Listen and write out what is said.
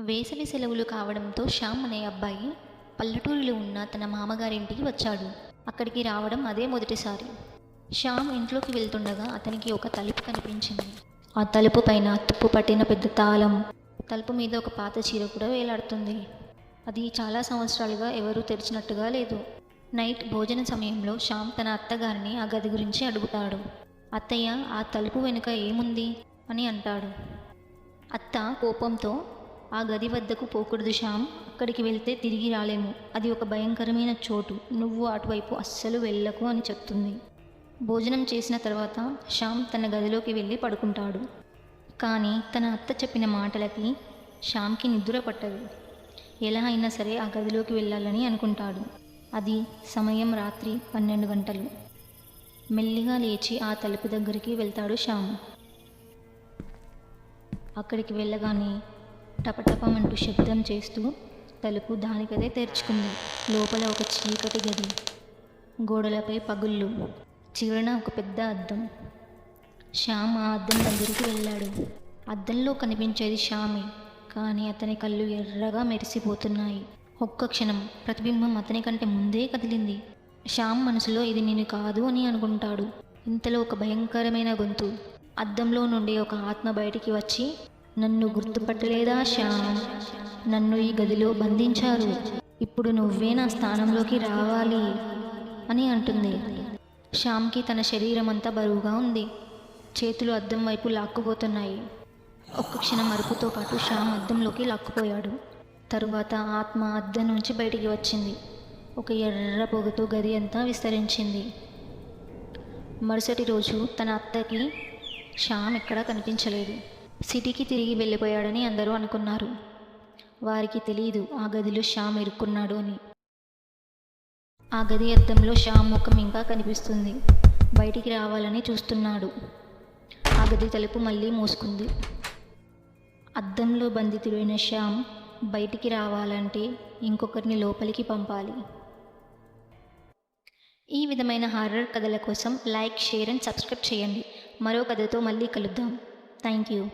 వేసవి సెలవులు కావడంతో శ్యామ్ అనే అబ్బాయి పల్లెటూరులో ఉన్న తన మామగారింటికి వచ్చాడు. అక్కడికి రావడం అదే మొదటిసారి. శ్యామ్ ఇంట్లోకి వెళ్తుండగా అతనికి ఒక తలుపు కనిపించింది. ఆ తలుపు పైన తుప్పు పట్టిన పెద్ద తాళం తలుపు మీద ఒక పాత చీర కూడా వేలాడుతుంది. అది చాలా సంవత్సరాలుగా ఎవరూ తెరిచినట్టుగా లేదు. నైట్ భోజన సమయంలో శ్యామ్ తన అత్తగారిని ఆ గది గురించి అడుగుతాడు. అత్తయ్య ఆ తలుపు వెనుక ఏముంది? అని అంటాడు. అత్త కోపంతో ఆ గది వద్దకు పోకూడదు శ్యామ్. అక్కడికి వెళ్తే తిరిగి రాలేము. అది ఒక భయంకరమైన చోటు. నువ్వు అటువైపు అస్సలు వెళ్ళకు అని చెప్తుంది. భోజనం చేసిన తర్వాత శ్యామ్ తన గదిలోకి వెళ్ళి పడుకుంటాడు. కానీ తన అత్త చెప్పిన మాటలకి శ్యామ్కి నిద్ర పట్టదు. ఎలా అయినా సరే ఆ గదిలోకి వెళ్ళాలని అనుకుంటాడు. అది సమయం రాత్రి పన్నెండు గంటలు. మెల్లిగా లేచి ఆ తలుపు దగ్గరికి వెళ్తాడు శ్యామ్. అక్కడికి వెళ్ళగానే టపటపమంటూ శబ్దం చేస్తూ తలుపు దానికదే తెరుచుకుంది. లోపల ఒక చీకటి గది. గోడలపై పగుళ్ళు. చివరన ఒక పెద్ద అద్దం. శ్యామ్ ఆ అద్దం దగ్గరికి వెళ్ళాడు. అద్దంలో కనిపించేది శ్యామే. కానీ అతని కళ్ళు ఎర్రగా మెరిసిపోతున్నాయి. ఒక్క క్షణం. ప్రతిబింబం అతని కంటే ముందే కదిలింది. శ్యామ్ మనసులో ఇది నేను కాదు అని అనుకుంటాడు. ఇంతలో ఒక భయంకరమైన గొంతు. అద్దంలో నుండి ఒక ఆత్మ బయటికి వచ్చి నన్ను గుర్తుపట్టలేదా శ్యామ్? నన్ను ఈ గదిలో బంధించారు. ఇప్పుడు నువ్వే నా స్థానంలోకి రావాలి అని అంటుంది. శ్యామ్కి తన శరీరం అంతా బరువుగా ఉంది. చేతులు అద్దం వైపు లాక్కుపోతున్నాయి. ఒక్క క్షణం అరుపుతో పాటు శ్యామ్ అద్దంలోకి లాక్కుపోయాడు. తరువాత ఆత్మ అద్దం నుంచి బయటికి వచ్చింది. ఒక ఎర్ర పొగతో గది అంతా విస్తరించింది. మరుసటి రోజు తన అత్తకి శ్యామ్ ఎక్కడా కనిపించలేదు. సిటీకి తిరిగి వెళ్ళిపోయాడని అందరూ అనుకున్నారు. వారికి తెలియదు ఆ గదిలో శ్యామ్ ఇరుక్కున్నాడు అని. ఆ గది అద్దంలో శ్యామ్ ముఖం ఇంకా కనిపిస్తుంది. బయటికి రావాలని చూస్తున్నాడు. ఆ గది తలుపు మళ్ళీ మూసుకుంది. అద్దంలో బంధితుడైన శ్యామ్ బయటికి రావాలంటే ఇంకొకరిని లోపలికి పంపాలి. ఈ విధమైన హారర్ కథల కోసం లైక్ షేర్ అండ్ సబ్స్క్రైబ్ చేయండి. మరో కథతో మళ్ళీ కలుద్దాం. Thank you.